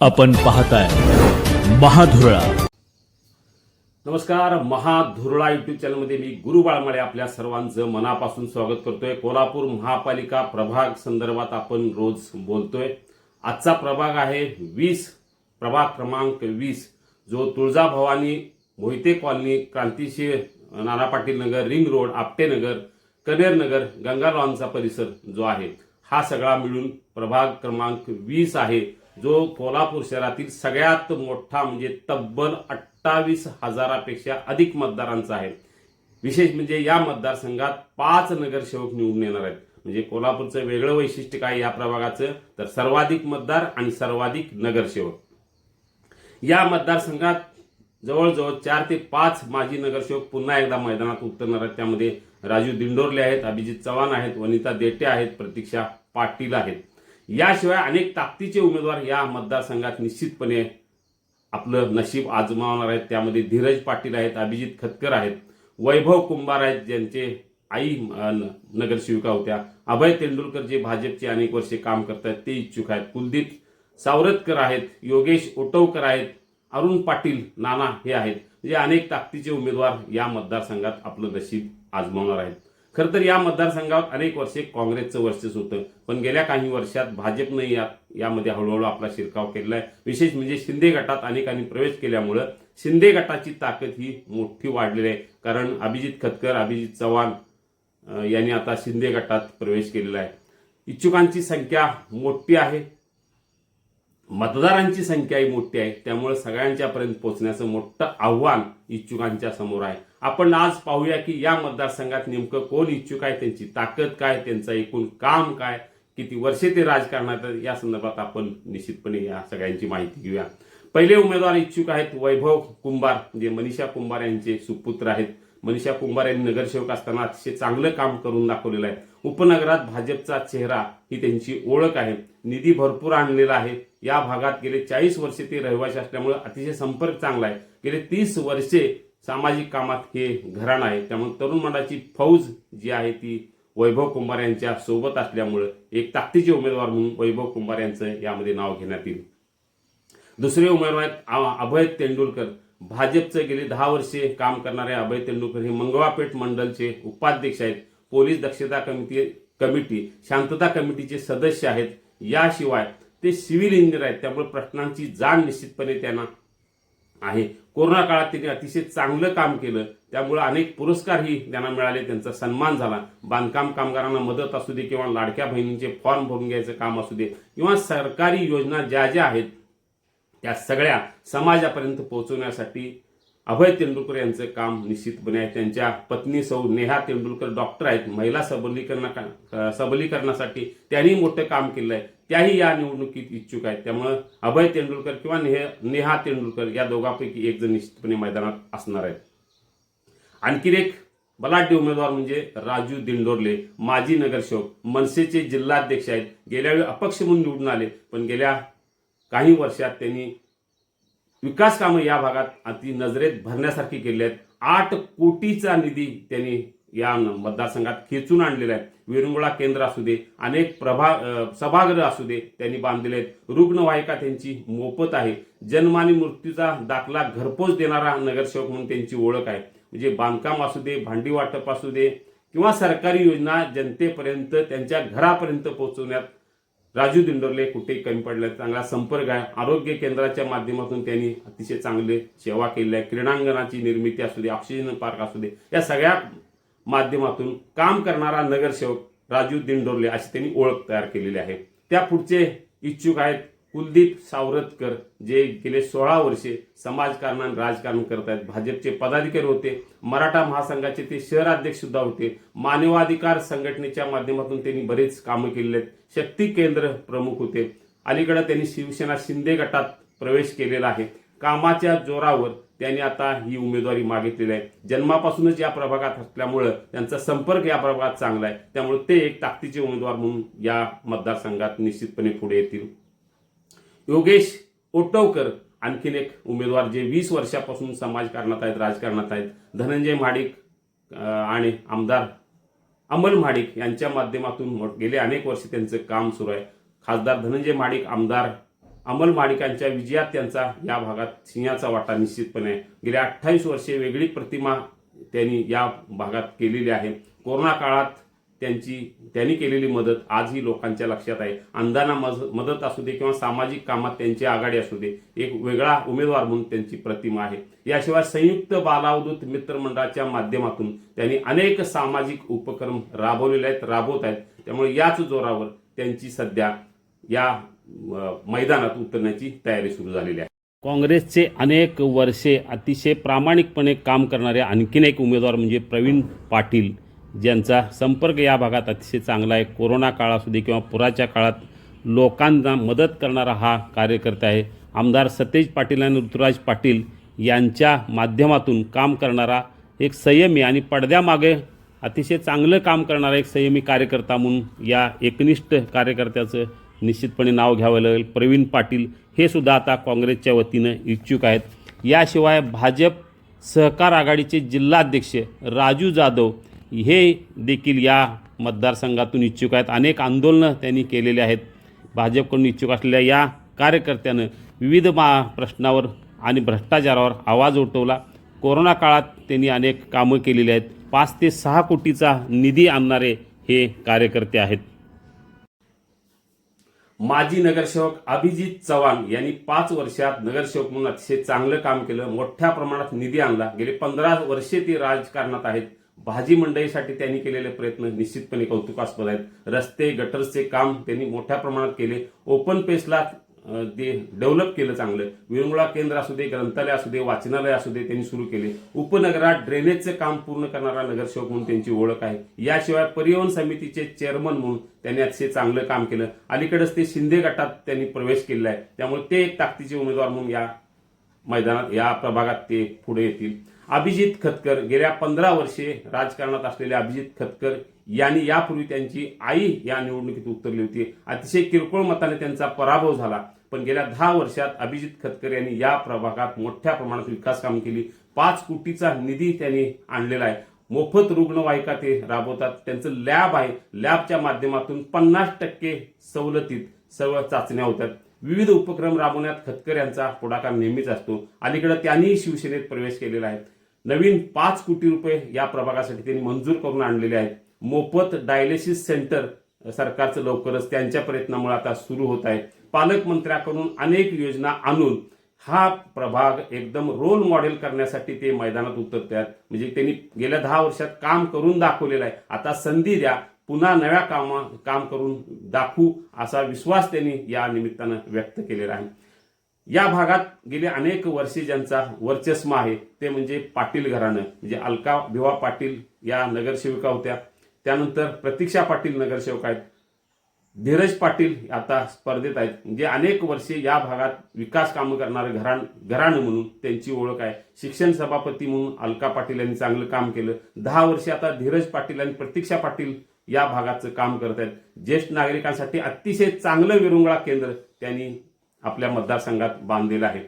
आपण पाहताय महाधुरळा. नमस्कार महाधुरळा युट्यूब चॅनलमध्ये मी गुरु बाळमाळे आपल्या सर्वांचं मनापासून स्वागत करतोय. कोल्हापूर महापालिका प्रभाग संदर्भात आपण रोज बोलतोय. आजचा प्रभाग आहे वीस प्रभाग क्रमांक वीस जो तुळजाभवानी मोहिते कॉलनी क्रांतिशीर नाना पाटील नगर रिंग रोड आपटेनगर कनेरनगर कनेर नगर गंगा लॉनचा परिसर जो आहे हा सगळा मिळून प्रभाग क्रमांक वीस आहे. जो कोल्हापूर शहरातील सगळ्यात मोठा म्हणजे तब्बल अठ्ठावीस हजारापेक्षा अधिक मतदारांचा आहे. विशेष म्हणजे या मतदारसंघात पाच नगरसेवक निवडून येणार आहेत. म्हणजे कोल्हापूरचं वेगळं वैशिष्ट्य काय या प्रभागाचं? तर सर्वाधिक मतदार आणि सर्वाधिक नगरसेवक. या मतदारसंघात जवळजवळ चार ते पाच माजी नगरसेवक पुन्हा एकदा मैदानात उतरणार आहेत. त्यामध्ये राजू दिंडोरले आहेत अभिजित चव्हाण आहेत वनिता देटे आहेत प्रतीक्षा पाटील आहेत. याशिवाय अनेक ताकदीचे उमेदवार या मतदारसंघात निश्चितपणे आपलं नशीब आजमावणार आहेत. त्यामध्ये धीरज पाटील आहेत अभिजित खतकर आहेत वैभव कुंभार आहेत ज्यांचे आई न- नगरसेविका होत्या. अभय तेंडुलकर जे भाजपचे अनेक वर्षे काम करतात ते इच्छुक आहेत. कुलदीप सावरतकर आहेत योगेश ओटवकर आहेत अरुण पाटील नाना हे आहेत. जे अनेक ताकदीचे उमेदवार या मतदारसंघात आपलं नशीब आजमावणार आहेत. खरं तर या मतदारसंघात अनेक वर्षे काँग्रेसचं वर्चस्व होतं. पण गेल्या काही वर्षात भाजपनं या यामध्ये हळूहळू आपला शिरकाव केलेला आहे विशेष म्हणजे शिंदे गटात अनेकांनी प्रवेश केल्यामुळं शिंदे गटाची ताकद ही मोठी वाढलेली आहे. कारण अभिजित खतकर अभिजित चव्हाण यांनी आता शिंदे गटात प्रवेश केलेला आहे. इच्छुकांची संख्या मोठी आहे. मतदारांची संख्याही मोठी आहे. त्यामुळे सगळ्यांच्यापर्यंत पोहोचण्याचं मोठं आव्हान इच्छुकांच्या समोर आहे. आपण आज पाहूया की या मतदारसंघात नेमकं कोण इच्छुक आहे त्यांची ताकद काय त्यांचं एकूण काम काय किती वर्षे ते राजकारणात या संदर्भात आपण निश्चितपणे या सगळ्यांची माहिती घेऊया. पहिले उमेदवार इच्छुक आहेत वैभव कुंभार म्हणजे मनीषा कुंभार यांचे सुपुत्र आहेत. मनीषा कुंभार यांनी नगरसेवक असताना अतिशय चांगलं काम करून दाखवलेलं आहे. उपनगरात भाजपचा चेहरा ही त्यांची ओळख आहे. निधी भरपूर आणलेला आहे. या भागात गेले चाळीस वर्षे ते रहिवासी असल्यामुळे अतिशय संपर्क चांगला आहे. गेले तीस वर्षे सामाजिक कामात हे घराणं आहे. त्यामुळे तरुण मंडळाची फौज जी आहे ती वैभव कुंभार यांच्या सोबत असल्यामुळं एक ताकदीचे उमेदवार म्हणून वैभव कुंभार यांचं यामध्ये नाव घेण्यात येईल. दुसरे उमेदवार आहेत अभय तेंडुलकर. भाजपचं गेले दहा वर्षे काम करणारे अभय तेंडुलकर हे मंगळापेठ मंडलचे उपाध्यक्ष आहेत. पोलीस दक्षता कमिटी कमिटी शांतता कमिटीचे सदस्य आहेत. याशिवाय ते सिव्हिल इंजिनियर आहेत. त्यामुळे प्रश्नांची जाण निश्चितपणे त्यांना आहे. कोरोना काळात त्यांनी अतिशय चांगलं काम केलं. त्यामुळे अनेक पुरस्कारही त्यांना मिळाले. त्यांचा सन्मान झाला. बांधकाम कामगारांना मदत असू दे किंवा लाडक्या बहिणींचे फॉर्म भरून घ्यायचं काम असू दे किंवा सरकारी योजना ज्या ज्या आहेत त्या सगळ्या समाजापर्यंत पोहोचवण्यासाठी अभय तेंडुलकर यांचं काम निश्चितपणे आहे त्यांच्या पत्नी सौ नेहा तेंडुलकर डॉक्टर आहेत. महिला सबलीकरणा सबलीकरणासाठी त्यांनी मोठं काम केलं आहे त्याही या निवडणुकीत इच्छुक आहेत. त्यामुळं अभय तेंडुलकर किंवा नेह नेहा तेंडुलकर या दोघांपैकी एक जण निश्चितपणे मैदानात असणार आहेत. आणखीन एक बलाढ्य उमेदवार म्हणजे राजू दिंडोरले माजी नगरसेवक मनसेचे जिल्हाध्यक्ष आहेत. गेल्या वेळी अपक्ष म्हणून निवडून आले पण गेल्या काही वर्षात त्यांनी विकास कामं या भागात अति नजरेत भरण्यासारखी केली आहेत. आठ कोटीचा निधी त्यांनी या मतदारसंघात खेचून आणलेला आहे. विरंगुळा केंद्र असू दे अनेक प्रभा सभागृह असू दे त्यांनी बांधलेले आहेत. रुग्णवाहिका त्यांची मोफत आहे. जन्म आणि मृत्यूचा दाखला घरपोच देणारा नगरसेवक म्हणून त्यांची ओळख आहे. म्हणजे बांधकाम असू दे भांडी वाटप असू दे किंवा सरकारी योजना जनतेपर्यंत त्यांच्या घरापर्यंत पोहोचवण्यात राजू दिंडोरले कुठेही कमी पडले चांगला संपर्क आहे. आरोग्य केंद्राच्या माध्यमातून त्यांनी अतिशय चांगले सेवा केली आहे. क्रीडांगणाची निर्मिती असू दे ऑक्सिजन पार्क असू दे या सगळ्या माध्यमातून काम करणारा नगरसेवक राजू दिंडोरले अशी त्यांनी ओळख तयार केलेली आहे. त्या पुढचे इच्छुक आहेत कुलदीप सावरतकर जे गेले सोळा वर्षे समाजकारण आणि राजकारण करत आहेत भाजपचे पदाधिकारी होते मराठा महासंघाचे ते शहराध्यक्ष सुद्धा होते. मानवाधिकार संघटनेच्या माध्यमातून त्यांनी बरेच कामं केलेली आहेत शक्ती केंद्र प्रमुख होते. अलीकडे त्यांनी शिवसेना शिंदे गटात प्रवेश केलेला आहे. कामाच्या जोरावर त्यांनी आता ही उमेदवारी मागितलेली आहे. जन्मापासूनच या प्रभागात असल्यामुळं त्यांचा संपर्क या प्रभागात चांगला आहे. त्यामुळे ते एक ताकदीचे उमेदवार म्हणून या मतदारसंघात निश्चितपणे पुढे येतील. योगेश ओटवकर आणखीन एक उमेदवार जे वीस वर्षापासून समाजकारणात आहेत राजकारणात आहेत. धनंजय महाडिक आणि आमदार अमल महाडिक यांच्या माध्यमातून गेले अनेक वर्ष त्यांचं काम सुरू आहे. खासदार धनंजय महाडिक आमदार अमल माडिकांच्या विजयात त्यांचा या भागात सिंहाचा वाटा निश्चितपणे आहे. गेल्या अठ्ठावीस वर्षे वेगळी प्रतिमा त्यांनी या भागात केलेली आहे. कोरोना काळात त्यांची त्यांनी केलेली मदत आजही लोकांच्या लक्षात आहे. अंधांना मज मदत असू दे किंवा सामाजिक कामात त्यांची आघाडी असू दे एक वेगळा उमेदवार म्हणून त्यांची प्रतिमा आहे. याशिवाय संयुक्त बालावधूत मित्रमंडळाच्या माध्यमातून त्यांनी अनेक सामाजिक उपक्रम राबवलेले आहेत राबवत आहेत. त्यामुळे याच जोरावर त्यांची सध्या या मैदानात उतरण्याची तयारी सुरू झालेली आहे. काँग्रेसचे अनेक वर्षे अतिशय प्रामाणिकपणे काम करणारे आणखीन एक उमेदवार म्हणजे प्रवीण पाटील. ज्यांचा संपर्क या भागात अतिशय चांगला आहे. कोरोना काळ असू दे किंवा पुराच्या काळात लोकांना मदत करणारा हा कार्यकर्ता आहे. आमदार सतेज पाटील आणि ऋतुराज पाटील यांच्या माध्यमातून काम करणारा एक संयमी आणि पडद्यामागे अतिशय चांगलं काम करणारा एक संयमी कार्यकर्ता म्हणून या एकनिष्ठ कार्यकर्त्याचं निश्चितपणे नाव घ्यावं लागेल. प्रवीण पाटील हे सुद्धा आता काँग्रेसच्या वतीनं इच्छुक आहेत. याशिवाय भाजप सहकार आघाडीचे जिल्हाध्यक्ष राजू जाधव हे देखील या मतदारसंघातून इच्छुक आहेत. अनेक आंदोलनं त्यांनी केलेली आहेत. भाजपकडून इच्छुक असलेल्या या कार्यकर्त्यानं विविध मा प्रश्नावर आणि भ्रष्टाचारावर आवाज उठवला. कोरोना काळात त्यांनी अनेक कामं केलेली आहेत. पाच ते सहा कोटीचा निधी आणणारे हे कार्यकर्ते आहेत. माजी नगरसेवक अभिजित चव्हाण यांनी पाच वर्षात नगरसेवक म्हणून अतिशय चांगलं काम केलं. मोठ्या प्रमाणात निधी आणला. गेले पंधरा वर्षे ते राजकारणात आहेत. भाजी मंडईसाठी त्यांनी केलेले प्रयत्न निश्चितपणे कौतुकास्पद आहेत. रस्ते गटर्सचे काम त्यांनी मोठ्या प्रमाणात केले. ओपन पेसला ते डेव्हलप केलं चांगलं. विरंगुळा केंद्र असू दे ग्रंथालय असू दे वाचनालय असू दे त्यांनी सुरू केले. उपनगरात ड्रेनेजचे काम पूर्ण करणारा नगरसेवक म्हणून त्यांची ओळख आहे. याशिवाय परिवहन समितीचे चेअरमन म्हणून त्यांनी अतिशय चांगलं काम केलं. अलीकडेच ते शिंदे गटात त्यांनी प्रवेश केलेला आहे. त्यामुळे ते एक ताकदीचे उमेदवार म्हणून या मैदानात या प्रभागात ते पुढे येतील. अभिजित खतकर गेल्या पंधरा वर्षे राजकारणात असलेले अभिजित खतकर यांनी यापूर्वी त्यांची आई या निवडणुकीत उतरली होती. अतिशय किरकोळ मताने त्यांचा पराभव झाला. पण गेल्या दहा वर्षात अभिजित खतकर यांनी या प्रभागात मोठ्या प्रमाणात विकास काम केली. पाच कोटीचा निधी त्यांनी आणलेला आहे. मोफत रुग्णवाहिका ते राबवतात. त्यांचं लॅब आहे. लॅबच्या माध्यमातून पन्नास टक्के सवलतीत सर्व चाचण्या होतात. विविध उपक्रम राबवण्यात खतकर यांचा पुढाकार नेहमीच असतो. अलीकडे त्यांनीही शिवसेनेत प्रवेश केलेला आहे. नवीन पाच कोटी रुपये या प्रभागासाठी त्यांनी मंजूर करून आणलेले आहेत. मोफत डायलिसिस सेंटर सरकारचं लवकरच त्यांच्या प्रयत्नामुळे आता सुरू होत आहे. पालकमंत्र्याकडून अनेक योजना आणून हा प्रभाग एकदम रोल मॉडेल करण्यासाठी ते मैदानात उतरतात म्हणजे त्यांनी गेल्या दहा वर्षात काम करून दाखवलेलं आहे. आता संधी द्या पुन्हा नव्या कामा काम करून दाखवू असा विश्वास त्यांनी या निमित्तानं व्यक्त केलेला आहे. या भागात गेले अनेक वर्षे ज्यांचा वर्चस्व आहे ते म्हणजे पाटील घराणं म्हणजे अलका भिवा पाटील या नगरसेविका होत्या. त्यानंतर प्रतीक्षा पाटील नगरसेवक आहेत. धीरज पाटील आता स्पर्धेत आहेत. म्हणजे अनेक वर्षे या भागात विकास कामं करणारे घराण घराणं म्हणून त्यांची ओळख आहे. शिक्षण सभापती म्हणून अलका पाटील यांनी चांगलं काम केलं. दहा वर्षे आता धीरज पाटील आणि प्रतीक्षा पाटील या भागाचं काम करत आहेत. ज्येष्ठ नागरिकांसाठी अतिशय चांगलं विरंगुळा केंद्र त्यांनी आपल्या मतदारसंघात बांधलेलं आहे.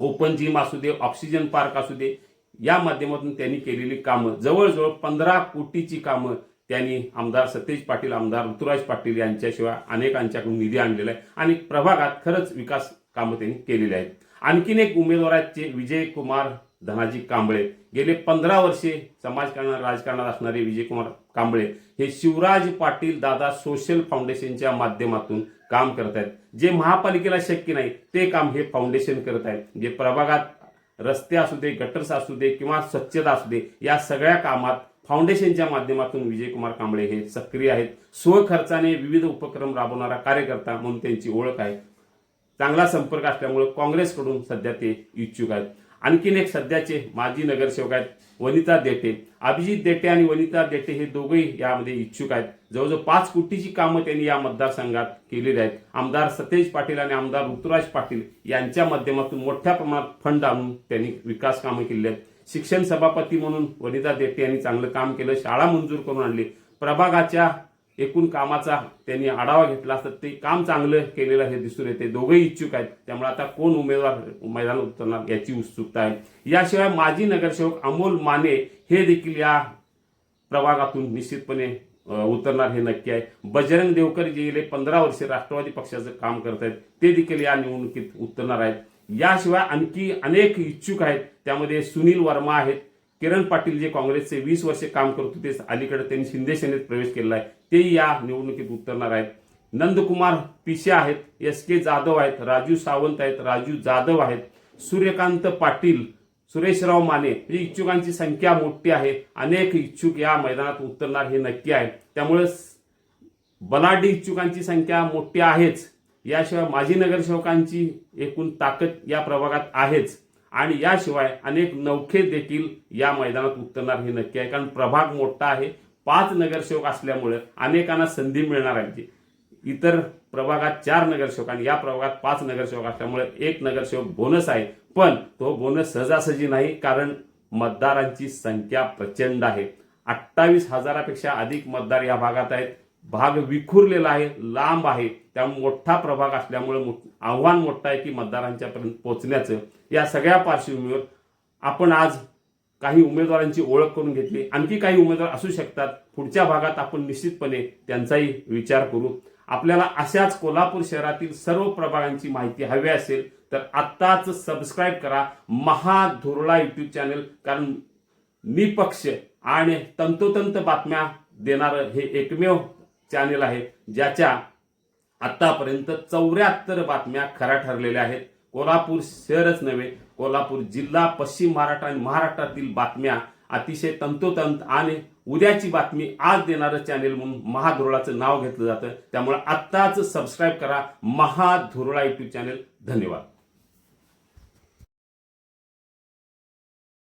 ओपन जिम असू दे ऑक्सिजन पार्क असू दे या माध्यमातून त्यांनी केलेली कामं जवळजवळ पंधरा कोटीची कामं त्यांनी आमदार सतेज पाटील आमदार ऋतुराज पाटील यांच्याशिवाय अनेकांच्याकडून निधी आणलेला आहे. आणि प्रभागात खरंच विकास कामं त्यांनी केलेली आहेत. आणखीन एक उमेदवार आहेत विजय कुमार धनाजी कांबळे. गेले पंधरा वर्षे समाजकारण राजकारणात असणारे विजयकुमार कांबळे हे शिवराज पाटील दादा सोशल फाउंडेशनच्या माध्यमातून काम करत आहेत. जे महापालिकेला शक्य नाही ते काम हे फाउंडेशन करत आहेत. जे प्रभागात रस्ते असू दे गटर्स असू दे किंवा स्वच्छता असू दे या सगळ्या कामात फाउंडेशनच्या माध्यमातून विजयकुमार कांबळे हे सक्रिय आहेत. स्वखर्चाने विविध उपक्रम राबवणारा कार्यकर्ता म्हणून त्यांची ओळख आहे. चांगला संपर्क असल्यामुळे काँग्रेसकडून सध्या ते इच्छुक आहेत. आणखीन एक सध्याचे माजी नगरसेवक आहेत वनिता देटे. अभिजित देटे आणि वनिता देटे हे दोघेही यामध्ये इच्छुक आहेत. जवळजवळ पाच कोटीची कामं त्यांनी या मतदारसंघात केलेली आहेत. आमदार सतेज पाटील आणि आमदार ऋतुराज पाटील यांच्या माध्यमातून मोठ्या प्रमाणात फंड आणून त्यांनी विकास कामं केली आहेत. शिक्षण सभापती म्हणून वनिता देटे यांनी चांगलं काम केलं शाळा मंजूर करून आणली. प्रभागाच्या एकूण कामाचा त्यांनी आढावा घेतला असता ते काम चांगलं केलेलं हे दिसून येते. दोघेही इच्छुक आहेत. त्यामुळे आता कोण उमेदवार मैदान उतरणार याची उत्सुकता आहे. याशिवाय माजी नगरसेवक अमोल माने हे देखील या प्रभागातून निश्चितपणे उतरणार हे नक्की आहे. बजरंग देवकर जे गेले पंधरा वर्षे राष्ट्रवादी पक्षाचं काम करत आहेत ते देखील या निवडणुकीत उतरणार आहेत. याशिवाय आणखी अनेक इच्छुक आहेत. त्यामध्ये सुनील वर्मा आहेत. किरण पाटील जे काँग्रेसचे वीस वर्षे काम करत होते अलीकडे त्यांनी शिंदे सेनेत प्रवेश केलेला आहे. तेही या निवडणुकीत उतरणार आहेत. नंदकुमार पिशे आहेत एस के जाधव आहेत राजू सावंत आहेत राजू जाधव आहेत सूर्यकांत पाटील सुरेशराव माने म्हणजे इच्छुकांची संख्या मोठी आहे. अनेक इच्छुक या मैदानात उतरणार हे नक्की आहे. त्यामुळे बलाढ्य इच्छुकांची संख्या मोठी आहेच. याशिवाय माजी नगरसेवकांची एकूण ताकद या प्रभागात आहेच. आणि याशिवाय अनेक नौखे देखील या मैदानात उतरणार हे नक्की आहे. कारण प्रभाग मोठा आहे. पाच नगरसेवक असल्यामुळे अनेकांना संधी मिळणार आहे. इतर प्रभागात चार नगरसेवक आणि या प्रभागात पाच नगरसेवक असल्यामुळे एक नगरसेवक बोनस आहे. पण तो बोनस सहजासहजी नाही कारण मतदारांची संख्या प्रचंड आहे. अठ्ठावीस हजारापेक्षा अधिक मतदार या भागात आहेत. भाग विखुरलेला आहे लांब आहे. त्या मोठा प्रभाग असल्यामुळे मोठ- आव्हान मोठं आहे की मतदारांच्या पर्यंत या सगळ्या पार्श्वभूमीवर आपण आज काही उमेदवारांची ओळख करून घेतली. आणखी काही उमेदवार असू शकतात. पुढच्या भागात आपण निश्चितपणे त्यांचाही विचार करू. आपल्याला अशाच कोल्हापूर शहरातील सर्व प्रभागांची माहिती हवी असेल तर आत्ताच सबस्क्राईब करा महाधुरळा यूट्यूब चॅनल कारण निपक्ष आणि तंतोतंत बातम्या देणारं हे एकमेव चॅनल आहे ज्याच्या आत्तापर्यंत चौऱ्याहत्तर बातम्या खऱ्या ठरलेल्या आहेत. कोल्हापूर शहरच नव्हे कोल्हापूर जिल्हा पश्चिम महाराष्ट्र आणि महाराष्ट्रातील बातम्या अतिशय तंतोतंत आणि उद्याची बातमी आज देणारं चॅनेल म्हणून महाधुरळाचं नाव घेतलं जातं. त्यामुळे आत्ताच सबस्क्राईब करा महाधुरळा युट्यूब चॅनेल धन्यवाद.